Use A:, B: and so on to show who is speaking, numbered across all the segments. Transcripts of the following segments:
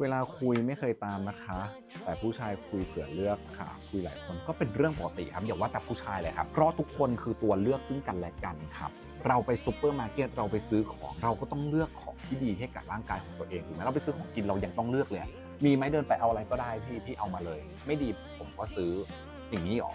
A: เวลาคุยไม่เคยตามนะคะ แต่ผู้ชายคุยเผื่อเลือกค่ะ คุยหลายคนก็เป็นเรื่องปกติครับอย่าว่าแต่ผู้ชายเลยครับ เพราะทุกคนคือตัวเลือกซึ่งกันและกันครับ เราไปซูเปอร์มาร์เก็ตเราไปซื้อของเราก็ต้องเลือกของที่ดีให้กับร่างกายของตัวเองถูกไหมเราไปซื้อของกินเรายังต้องเลือกเลย มีไหมเดินไปเอาอะไรก็ได้พี่พี่เอามาเลย ไม่ดีผมก็ซื้ออย่างนี้หรอ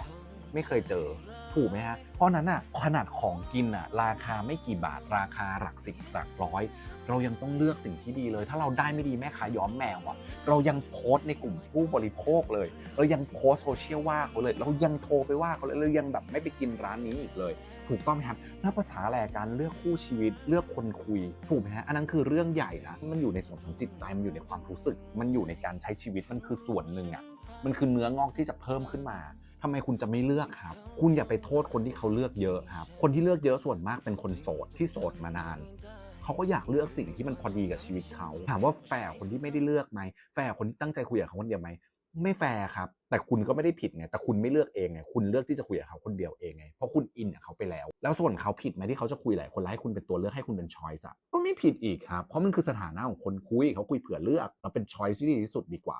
A: ไม่เคยเจอ ถูกไหมฮะ เพราะนั้นอะขนาดของกินอะราคาไม่กี่บาทราคาหลักสิบหลักร้อย เรายังต้องเลือกสิ่งที่ดีเลย ถ้าเราได้ไม่ดีแม่ค้าย้อมแมวอะเรายังโพสต์ในกลุ่มผู้บริโภคเลย เรายังโพสโซเชียลว่าเขาเลย เรายังโทรไปว่าเขาเลยเรายังแบบไม่ไปกินร้านนี้อีกเลยถูกต้องไหมครับนับภาษาอะไรการเลือกคู่ชีวิตเลือกคนคุย ถูกไหมฮะ อันนั้นคือเรื่องใหญ่นะ มันอยู่ในส่วนของจิตใจ มันอยู่ในความรู้สึก มันอยู่ในการใช้ชีวิต มันคือส่วนหนึ่งอะ มันคือเนื้องอกที่จะเพิ่มขึ้นมา ทำไมคุณจะไม่เลือกครับ คุณอย่าไปโทษคนที่เขาเลือกเยอะครับ คนที่เลือกเยอะส่วนมากเป็นคนโสดที่โสดมานาน เขาก็อยากเลือกสิ่งที่มันพอดีกับชีวิตเขา ถามว่าแฟร์คนที่ไม่ได้เลือกไหมแฟร์คนที่ตั้งใจคุยกับเขาคนเดียวไหมไม่แฟร์ครับ แต่คุณก็ไม่ได้ผิดไง แต่คุณไม่เลือกเองไง คุณเลือกที่จะคุยกับเขาคนเดียวเองไง เพราะคุณอินกับเขาไปแล้ว แล้วส่วนเขาผิดไหมที่เขาจะคุยหลายคนแล้วให้คุณเป็นตัวเลือกให้คุณเป็นช้อยส์อะก็ไม่ผิดอีกครับ เพราะมันคือสถานะของคนคุยเขาคุยเผื่อเลือกเราเป็นช้อยส์ที่ดีที่สุดดีกว่า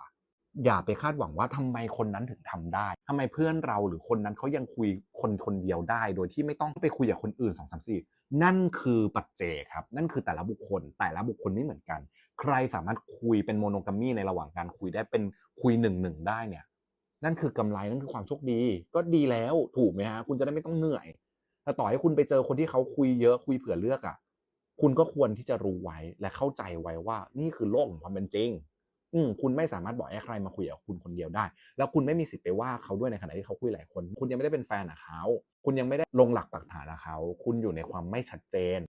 A: อย่าไปคาดหวังว่าทำไมคนนั้นถึงทำได้ทำไมเพื่อนเราหรือคนนั้นเขายังคุยคนคนเดียวได้ โดยที่ไม่ต้องไปคุยกับคนอื่น2อสามสี่นั่นคือปัจเจกครับ นั่นคือแต่ละบุคคล แต่ละบุคคลไม่เหมือนกัน ใครสามารถคุยเป็นโมโนกามีในระหว่างการคุยได้เป็นคุยหนึ่งหนึ่งได้เนี่ย นั่นคือกำไรนั่นคือความโชคดี ก็ดีแล้วถูกไหมฮะคุณจะได้ไม่ต้องเหนื่อยแต่ต่อให้คุณไปเจอคนที่เขาคุยเยอะคุยเผื่อเลือกอะ คุณก็ควรที่จะรู้ไว้และเข้าใจไว้ว่า นี่คือโลกของความเป็นจริง อืมคุณไม่สามารถบอกให้ใครมาคุยกับคุณคนเดียวได้ แล้วคุณไม่มีสิทธิ์ไปว่าเขาด้วยในขณะที่เขาคุยหลายคน คุณยังไม่ได้เป็นแฟนกับเขา คุณยังไม่ได้ลงหลักปักฐานกับเขา คุณอยู่ในความไม่ชัดเจน